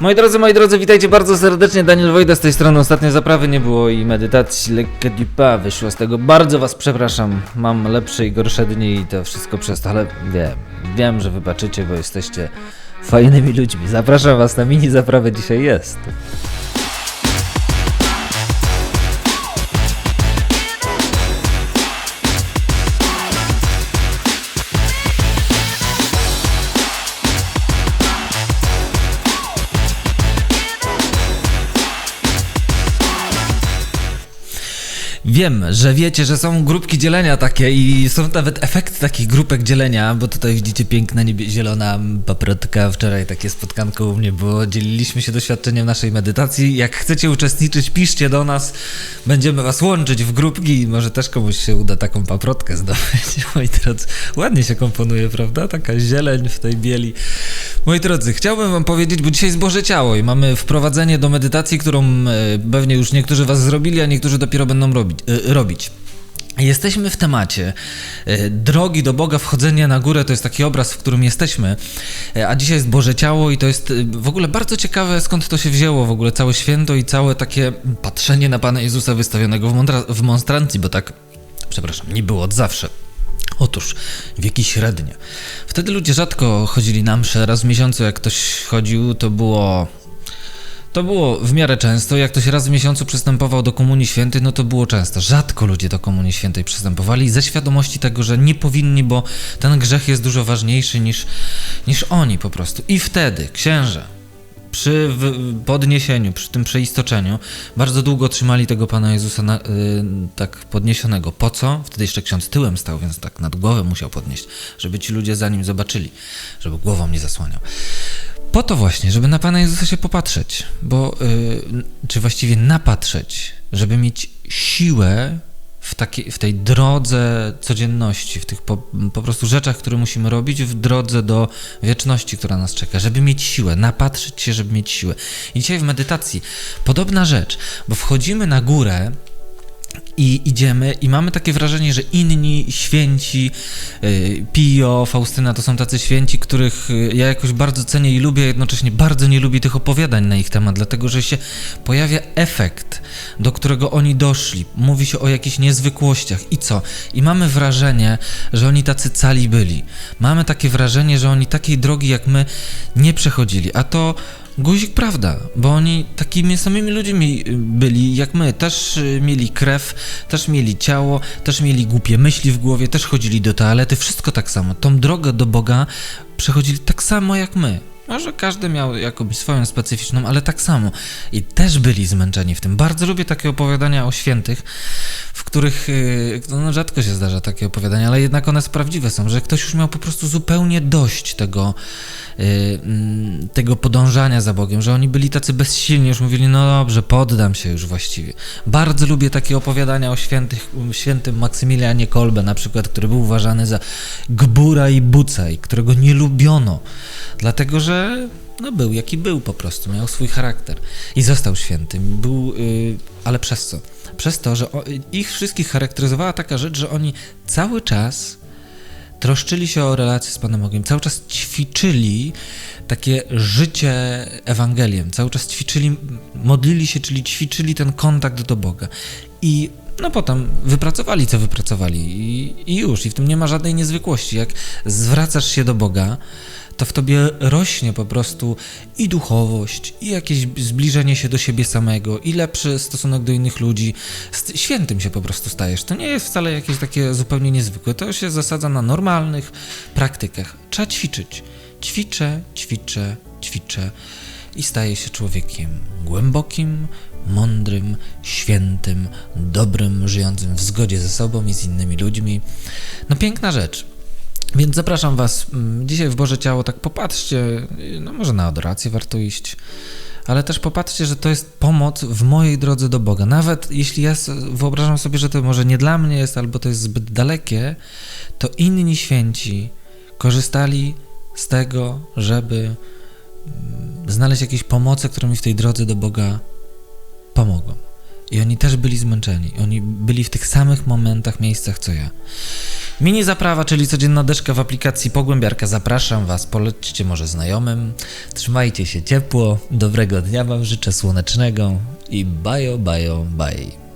Moi drodzy, moi drodzy, witajcie bardzo serdecznie. Daniel Wojda z tej strony. Ostatnio zaprawy nie było i medytacji lekkie du pas wyszło z tego. Bardzo was przepraszam. Mam lepsze i gorsze dni i to wszystko przez to, ale wiem, wiem, że wybaczycie, bo jesteście fajnymi ludźmi. Zapraszam was na mini zaprawę dzisiaj jest. Wiem, że wiecie, że są grupki dzielenia takie i są nawet efekty takich grupek dzielenia, bo tutaj widzicie piękna niebie, zielona paprotka. Wczoraj takie spotkanko u mnie było. Dzieliliśmy się doświadczeniem naszej medytacji. Jak chcecie uczestniczyć, piszcie do nas. Będziemy was łączyć w grupki. Może też komuś się uda taką paprotkę zdobyć. Moi drodzy, ładnie się komponuje, prawda? Taka zieleń w tej bieli. Moi drodzy, chciałbym wam powiedzieć, bo dzisiaj jest Boże Ciało i mamy wprowadzenie do medytacji, którą e, pewnie już niektórzy was zrobili, a niektórzy dopiero będą robić. E, robić. Jesteśmy w temacie e, drogi do Boga, wchodzenie na górę to jest taki obraz, w którym jesteśmy, e, a dzisiaj jest Boże Ciało i to jest w ogóle bardzo ciekawe skąd to się wzięło w ogóle całe święto i całe takie patrzenie na Pana Jezusa wystawionego w, w monstrancji, bo tak, przepraszam, nie było od zawsze. Otóż wieki średnie. Wtedy ludzie rzadko chodzili na msze. Raz w miesiącu, jak ktoś chodził, to było. To było w miarę często. Jak ktoś raz w miesiącu przystępował do Komunii Świętej, no to było często. Rzadko ludzie do Komunii Świętej przystępowali ze świadomości tego, że nie powinni, bo ten grzech jest dużo ważniejszy niż, niż oni po prostu. I wtedy księże, przy podniesieniu, przy tym przeistoczeniu, bardzo długo trzymali tego Pana Jezusa na, y, tak podniesionego. Po co? Wtedy jeszcze ksiądz tyłem stał, więc tak nad głowę musiał podnieść, żeby ci ludzie za nim zobaczyli, żeby głową nie zasłaniał. Po to właśnie, żeby na Pana Jezusa się popatrzeć, bo, y, czy właściwie napatrzeć, żeby mieć siłę w, takiej, w tej drodze codzienności, w tych po, po prostu rzeczach, które musimy robić, w drodze do wieczności, która nas czeka, żeby mieć siłę, napatrzeć się, żeby mieć siłę. I dzisiaj w medytacji podobna rzecz, bo wchodzimy na górę i idziemy i mamy takie wrażenie, że inni święci, y, Pio, Faustyna to są tacy święci, których y, ja jakoś bardzo cenię i lubię, jednocześnie bardzo nie lubię tych opowiadań na ich temat, dlatego że się pojawia efekt, do którego oni doszli. Mówi się o jakichś niezwykłościach i co? I mamy wrażenie, że oni tacy cali byli. Mamy takie wrażenie, że oni takiej drogi jak my nie przechodzili, a to Guzik prawda, bo oni takimi samymi ludźmi y, byli jak my. Też y, mieli krew, też mieli ciało, też mieli głupie myśli w głowie, też chodzili do toalety, wszystko tak samo. Tą drogę do Boga przechodzili tak samo jak my. Może każdy miał jakąś swoją specyficzną, ale tak samo. I też byli zmęczeni w tym. Bardzo lubię takie opowiadania o świętych, których y, no, rzadko się zdarza takie opowiadania, ale jednak one prawdziwe są, że ktoś już miał po prostu zupełnie dość tego, y, mm, tego podążania za Bogiem, że oni byli tacy bezsilni, już mówili, no dobrze, poddam się już właściwie. Bardzo lubię takie opowiadania o świętych, świętym Maksymilianie Kolbe na przykład, który był uważany za gbura i buca i którego nie lubiono, dlatego że no był jaki był po prostu, miał swój charakter i został świętym. Był, y, ale przez co? Przez to, że o, ich wszystkich charakteryzowała taka rzecz, że oni cały czas troszczyli się o relacje z Panem Bogiem, cały czas ćwiczyli takie życie Ewangeliem, cały czas ćwiczyli, modlili się, czyli ćwiczyli ten kontakt do Boga. I no potem wypracowali, co wypracowali i, i już, i w tym nie ma żadnej niezwykłości. Jak zwracasz się do Boga, to w tobie rośnie po prostu i duchowość, i jakieś zbliżenie się do siebie samego, i lepszy stosunek do innych ludzi. Świętym się po prostu stajesz. To nie jest wcale jakieś takie zupełnie niezwykłe. To się zasadza na normalnych praktykach. Trzeba ćwiczyć. Ćwiczę, ćwiczę, ćwiczę i staję się człowiekiem głębokim, mądrym, świętym, dobrym, żyjącym w zgodzie ze sobą i z innymi ludźmi. No piękna rzecz. Więc zapraszam Was mm, dzisiaj w Boże Ciało, tak popatrzcie, no może na adorację warto iść, ale też popatrzcie, że to jest pomoc w mojej drodze do Boga. Nawet jeśli ja wyobrażam sobie, że to może nie dla mnie jest, albo to jest zbyt dalekie, to inni święci korzystali z tego, żeby mm, znaleźć jakieś pomoce, które mi w tej drodze do Boga pomogą. I oni też byli zmęczeni. Oni byli w tych samych momentach, miejscach co ja. Mini zaprawa, czyli codzienna deszka w aplikacji Pogłębiarka. Zapraszam Was, polećcie może znajomym. Trzymajcie się ciepło, dobrego dnia Wam życzę słonecznego i bajo, bajo, baj.